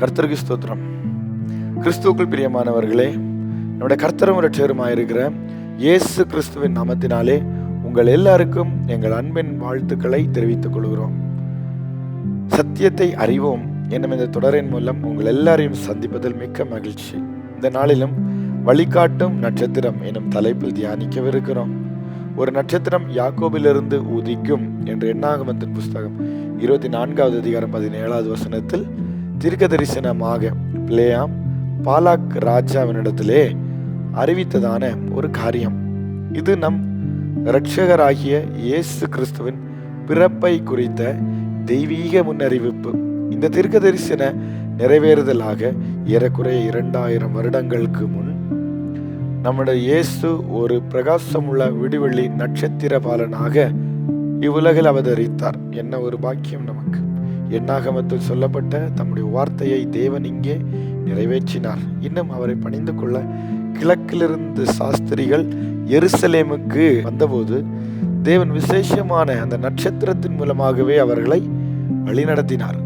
கர்த்தருக்கு ஸ்தோத்திரம். கிறிஸ்துவுக்குள் பிரியமானவர்களே நம்முடைய கர்த்தரும் ரட்சகருமாயிருக்கிற இயேசு கிறிஸ்துவின் நாமத்தினாலே உங்கள் எல்லாருக்கும் எங்கள் அன்பின் வாழ்த்துக்களை தெரிவித்துக் கொள்கிறோம். சத்தியத்தை அறிவோம் என்னும் இந்த தொடரின் மூலம் உங்கள் எல்லாரையும் சந்திப்பதில் மிக்க மகிழ்ச்சி. இந்த நாளிலும் வழிகாட்டும் நட்சத்திரம் எனும் தலைப்பில் தியானிக்கவிருக்கிறோம். ஒரு நட்சத்திரம் யாக்கோபிலிருந்து உதிக்கும் என்று எண்ணாகமத்தின் புஸ்தகம் இருபத்தி நான்காவது அதிகாரம் பதினேழாவது வசனத்தில் தீர்க்க தரிசனமாக பிளேயாம் பாலாக் ராஜாவினிடத்திலே அறிவித்ததான ஒரு காரியம். இது நம் இரட்சகராகிய இயேசு கிறிஸ்துவின் பிறப்பை குறித்த தெய்வீக முன்னறிவிப்பு. இந்த தீர்க்க தரிசன நிறைவேறுதலாக ஏறக்குறைய இரண்டாயிரம் வருடங்களுக்கு முன் நம்முடைய இயேசு ஒரு பிரகாசமுள்ள விடிவெள்ளி நட்சத்திர பாலனாக இவ்வுலகில் அவதரித்தார். என்ன ஒரு பாக்கியம் நமக்கு. எண்ணாகமத்தில் சொல்லப்பட்ட தம்முடைய வார்த்தையை தேவன் இங்கே நிறைவேற்றினார். இன்னும் அவரை பணிந்து கொள்ள கிழக்கிலிருந்து சாஸ்திரிகள் எருசலேமுக்கு வந்தபோது தேவன் விசேஷமான அந்த நட்சத்திரத்தின் மூலமாகவே அவர்களை வழிநடத்தினார்.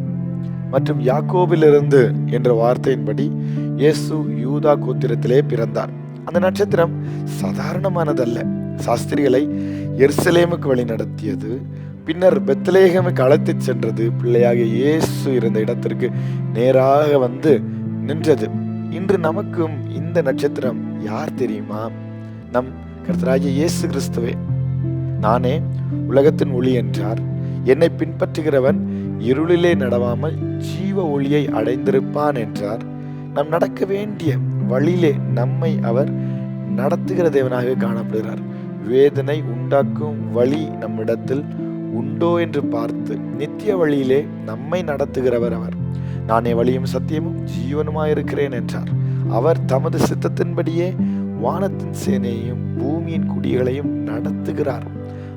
மற்றும் யாக்கோபிலிருந்து என்ற வார்த்தையின்படி இயேசு யூதா கோத்திரத்திலே பிறந்தார். அந்த நட்சத்திரம் சாதாரணமானதல்ல. சாஸ்திரிகளை எருசலேமுக்கு வழி நடத்தியது. பின்னர் பெத்லேகமுக்கு அழைத்து சென்றது. பிள்ளையாக இயேசு இருந்த இடத்திற்கு நேராக வந்து நின்றது. இன்று நமக்கும் இந்த நட்சத்திரம் யார் தெரியுமா? நம் கர்த்தராகிய இயேசு கிறிஸ்துவே நானே உலகத்தின் ஒளி என்றார். என்னை பின்பற்றுகிறவன் இருளிலே நடவாமல் ஜீவ ஒளியை அடைந்திருப்பான் என்றார். நாம் நடக்க வேண்டிய வழியிலே நம்மை அவர் நடத்துகிற தேவனாக காணப்படுகிறார். வேதனை உண்டாக்கும் வழி நம்மிடத்தில் உண்டோ என்று பார்த்து நித்திய வழியிலே நம்மை நடத்துகிறவர் அவர். நானே வழியும் சத்தியமும் ஜீவனுமாயிருக்கிறேன் என்றார். அவர் தமது சித்தத்தின்படியே வானத்தின் சேனையையும் பூமியின் குடிகளையும் நடத்துகிறார்.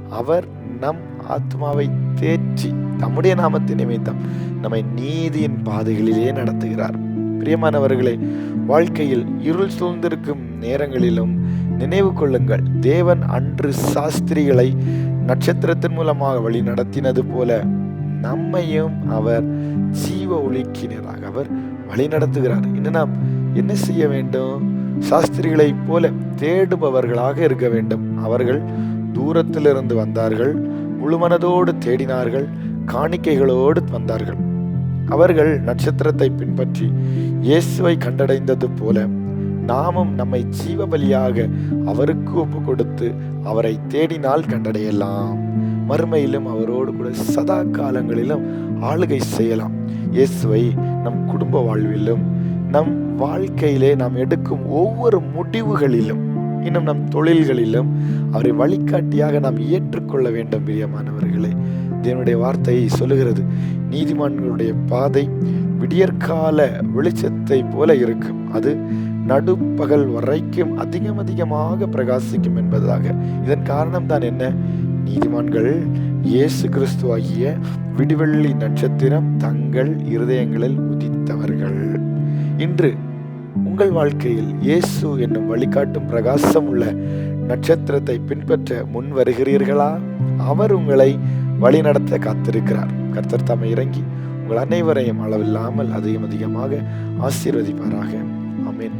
அவர் நம் ஆத்மாவை தேற்றி தம்முடைய நாமத்தை நிமித்தம் நம்மை நீதியின் பாதைகளிலே நடத்துகிறார். பிரியமானவர்களே வாழ்க்கையில் இருள் சூழ்ந்திருக்கும் நேரங்களிலும் நினைவு கொள்ளுங்கள். தேவன் அன்று சாஸ்திரிகளை நட்சத்திரத்தின் மூலமாக வழி நடத்தினது போல நம்மையும் அவர் ஜீவ ஒழுக்கினராக அவர் வழி நடத்துகிறார். இன்னும் நாம் என்ன செய்ய வேண்டும்? சாஸ்திரிகளைப் போல தேடுபவர்களாக இருக்க வேண்டும். அவர்கள் தூரத்திலிருந்து வந்தார்கள் முழுமனதோடு தேடினார்கள் காணிக்கைகளோடு வந்தார்கள். அவர்கள் நட்சத்திரத்தை பின்பற்றி இயேசுவை கண்டடைந்தது போல நாமும் நம்மை ஜீவ பலியாக அவருக்கு ஒப்பு கொடுத்து அவரை தேடினால் கண்டடையலாம். மறுமையிலும் அவரோடு கூட சதா காலங்களிலும் ஆளுகை செய்யலாம். இயேசுவை நம் குடும்ப வாழ்விலும் நம் வாழ்க்கையிலே நாம் எடுக்கும் ஒவ்வொரு முடிவுகளிலும் இன்னும் நம் தொழில்களிலும் அவரை வழிகாட்டியாக நாம் ஏற்றுக்கொள்ள வேண்டும் பிரியமானவர்களே. தேவனுடைய வார்த்தை சொல்லுகிறது. நீதிமான்களுடைய பாதை விடியற்கால வெளிச்சத்தை போல இருக்கும். அது நடுப்பகல் வரைக்கும் அதிகம் அதிகமாக பிரகாசிக்கும் என்பதாக. இதன் காரணம் தான் என்ன? நீதிமான்கள் இயேசு கிறிஸ்து ஆகிய விடிவெள்ளி நட்சத்திரம் தங்கள் இருதயங்களில் உதித்தவர்கள். இன்று உங்கள் வாழ்க்கையில் இயேசு என்னும் வழிகாட்டும் பிரகாசம் உள்ள நட்சத்திரத்தை பின்பற்ற முன் வருகிறீர்களா? அவர் உங்களை வழிநடத்த காத்திருக்கிறார். கர்த்தர் தம்மை இறங்கி உங்கள் அனைவரையும் அளவில்லாமல் அதிகம் அதிகமாக ஆசீர்வதிப்பாராக. ஆமென்.